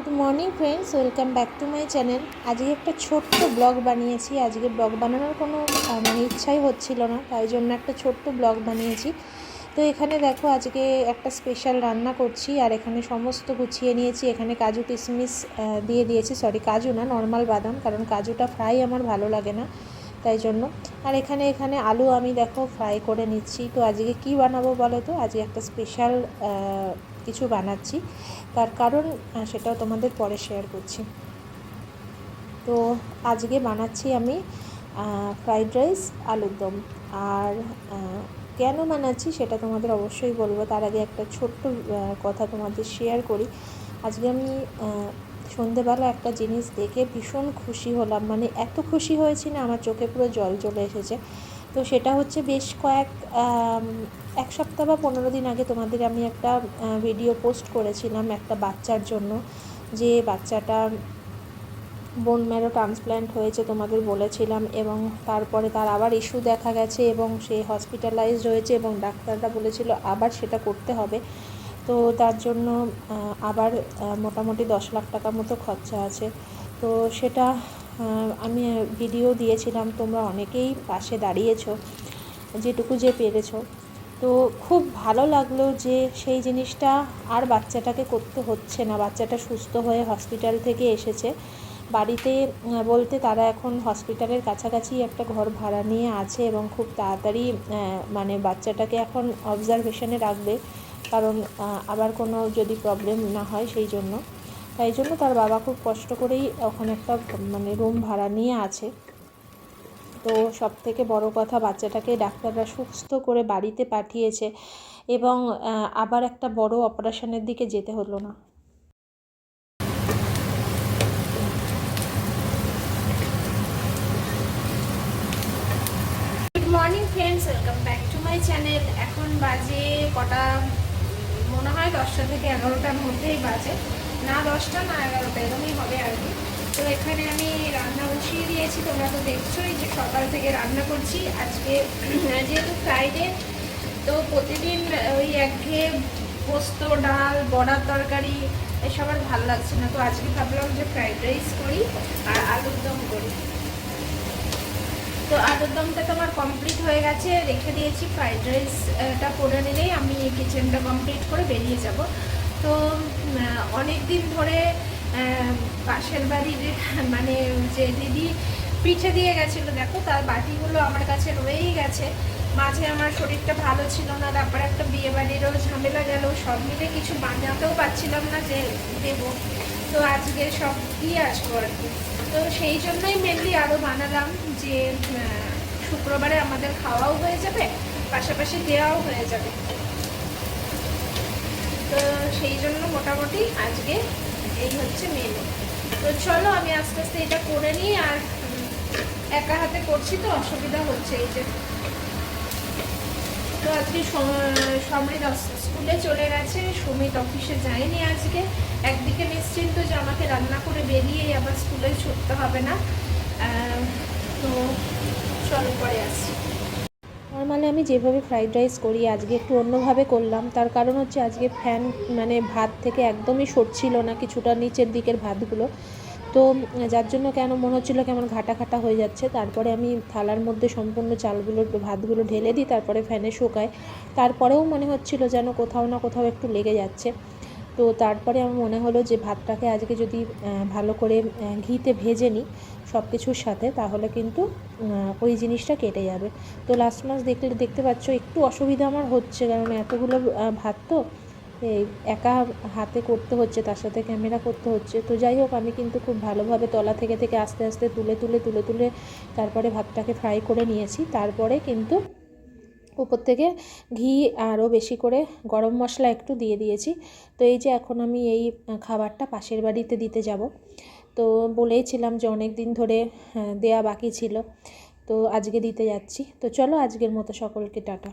Good morning friends welcome back to my channel আজকে একটা ছোট্ট ব্লগ বানিয়েছি। আজকে ব্লগ বানানোর কোনো মানে ইচ্ছাই হচ্ছিল না, তাই জন্য একটা ছোট্ট ব্লগ বানিয়েছি। তো এখানে দেখো, আজকে একটা স্পেশাল রান্না করছি, আর এখানে সমস্ত গুছিয়ে নিয়েছি। এখানে কাজু কিশমিশ দিয়ে দিয়েছি। সরি কাজু না নর্মাল বাদাম, কারণ কাজুটা ফ্রাই আমার ভালো লাগে না। তাই জন্য। আর এখানে এখানে আলু আমি দেখো ফ্রাই করে নিচ্ছি। তো আজকে কি বানাবো বলো তো? আজকে একটা স্পেশাল কিছু বানাচ্ছি। তার কারণ সেটাও তোমাদের পরে শেয়ার করছি। তো আজকে বানাচ্ছি আমি ফ্রাইড রাইস আলুর দম। আর কেন বানাচ্ছি সেটা তোমাদের অবশ্যই বলব। তার আগে একটা ছোট্ট কথা তোমাদের শেয়ার করি। আজকে আমি সন্ধেবেলা একটা জিনিস দেখে ভীষণ খুশি হলাম। মানে এত খুশি হয়েছি না, আমার চোখে পুরো জল চলে এসেছে। তো সেটা হচ্ছে বেশ কয়েক এক সপ্তাহ বা পনেরো দিন আগে তোমাদের আমি একটা ভিডিও পোস্ট করেছিলাম একটা বাচ্চার জন্য, যে বাচ্চাটা বোন ম্যারো ট্রান্সপ্ল্যান্ট হয়েছে তোমাদের বলেছিলাম এবং তারপরে তার আবার ইস্যু দেখা গেছে এবং সে হসপিটালাইজড হয়েছে এবং ডাক্তাররা বলেছিল আবার সেটা করতে হবে। তো তার জন্য আবার মোটামুটি দশ লাখ টাকা মতো খরচা আছে। তো সেটা আমি ভিডিও দিয়েছিলাম, তোমরা অনেকেই পাশে দাঁড়িয়েছো, যেটুকু যে পেরেছ। তো খুব ভালো লাগল যে সেই জিনিসটা আর বাচ্চাটাকে করতে হচ্ছে না। বাচ্চাটা সুস্থ হয়ে হসপিটাল থেকে এসেছে। বাড়িতে বলতে তারা এখন হসপিটালের কাছাকাছি একটা ঘর ভাড়া নিয়ে আছে এবং খুব তাড়াতাড়ি মানে বাচ্চাটাকে এখন অবজারভেশনে রাখবে। কারণ আবার কোনো যদি প্রবলেম না হয় সেই জন্য। তাই জন্য তার বাবা খুব কষ্ট করেই ওখানে একটা মানে রুম ভাড়া নিয়ে আছে। তো সব থেকে বড় কথা, বাচ্চাটাকে ডাক্তাররা সুস্থ করে বাড়িতে পাঠিয়েছে এবং আবার একটা বড় অপারেশনের দিকে যেতে হলো না। Good morning friends welcome back to my channel এখন বাজে কটা দশটা থেকে এগারোটার মধ্যেই বাজে। না দশটা, না এগারোটা, এরকমই হবে আর কি। তো এখানে আমি রান্না বসিয়ে দিয়েছি, তোমরা তো দেখছোই যে সকাল থেকে রান্না করছি। আজকে যেহেতু ফ্রাইডে তো প্রতিদিন ওই একঘেয়ে পোস্ত, ডাল, বড়ার তরকারি, এসব আর ভালো লাগছে না। তো আজকে ভাবলাম যে ফ্রাইড রাইস করি আর আলুর দম করি। তো আলুর দমটা তো আমার কমপ্লিট হয়ে গেছে। রেখে দিয়েছি ফ্রাইড রাইসটা করে নিলেই আমি কিচেনটা কমপ্লিট করে বেরিয়ে যাব। তো অনেক দিন ধরে পাশের বাড়ির মানে যে দিদি পিঠে দিয়ে গেছিল, দেখো, তার বাটিগুলো আমার কাছে রয়েই গেছে। মাঝে আমার শরীরটা ভালো ছিল না, তারপরে একটা বিয়ে বাড়িরও ঝামেলা গেল, সব মিলে কিছু বানাতেও পারছিলাম না যে দেবো। তো আজকে সব দিয়ে আসব আর কি। তো সেই জন্যই মেনলি আরও বানালাম যে শুক্রবারে আমাদের খাওয়াও হয়ে যাবে, পাশাপাশি দেওয়াও হয়ে যাবে। তো সেই জন্য মোটামুটি আজকে এই হচ্ছে মেনু তো চলো আমি আস্তে আস্তে এটা করে নিই আর একা হাতে করছি তো অসুবিধা হচ্ছে এই যে। তো আজকে সম- সমৃদ্ধ স্কুলে চলে গেছে, সুমিত অফিসে যায়নি আজকে। একদিকে নিশ্চিন্ত যে আমাকে রান্না করে বেরিয়েই আবার স্কুলে ছুটতে হবে না। তো চলো পরে আসছি। নর্মালি আমি যেভাবে ফ্রাইড রাইস করি, আজকে একটু অন্যভাবে করলাম। তার কারণ হচ্ছে আজকে ফ্যান মানে ভাত থেকে একদমই সরছিল না কিছুটা নিচের দিকের ভাতগুলো। তো যার জন্য কেন মনে হচ্ছিল কেমন ঘাটা ঘাটা হয়ে যাচ্ছে, তারপরে আমি থালার মধ্যে সম্পূর্ণ চালগুলো, ভাতগুলো ঢেলে দিই, তারপরে ফ্যানে শুকাই। তারপরেও মনে হচ্ছিল যেন কোথাও না কোথাও একটু লেগে যাচ্ছে। তো তারপরে আমার মনে হলো যে ভাতটাকে আজকে যদি ভালো করে ঘিতে ভেজে নিই সব কিছুর সাথে, তাহলে কিন্তু ওই জিনিসটা কেটে যাবে। তো লাস্ট মাস দেখলে, দেখতে পাচ্ছ একটু অসুবিধা আমার হচ্ছে, কারণ এতগুলো ভাত তো একা হাতে করতে হচ্ছে, তার সাথে ক্যামেরা করতে হচ্ছে। তো যাই হোক, আমি কিন্তু খুব ভালোভাবে তলা থেকে থেকে আস্তে আস্তে তুলে তুলে তুলে তুলে তারপরে ভাতটাকে ফ্রাই করে নিয়েছি। তারপরে কিন্তু উপর থেকে ঘি আরও বেশি করে গরম মশলা একটু দিয়ে দিয়েছি। তো এই যে এখন আমি এই খাবারটা পাশের বাড়িতে দিতে যাব। তো বলেইছিলাম যে অনেক দিন ধরে দেয়া বাকি ছিল। তো আজকে দিতে যাচ্ছি। তো চলো আজকের মতো সকলকে টাটা।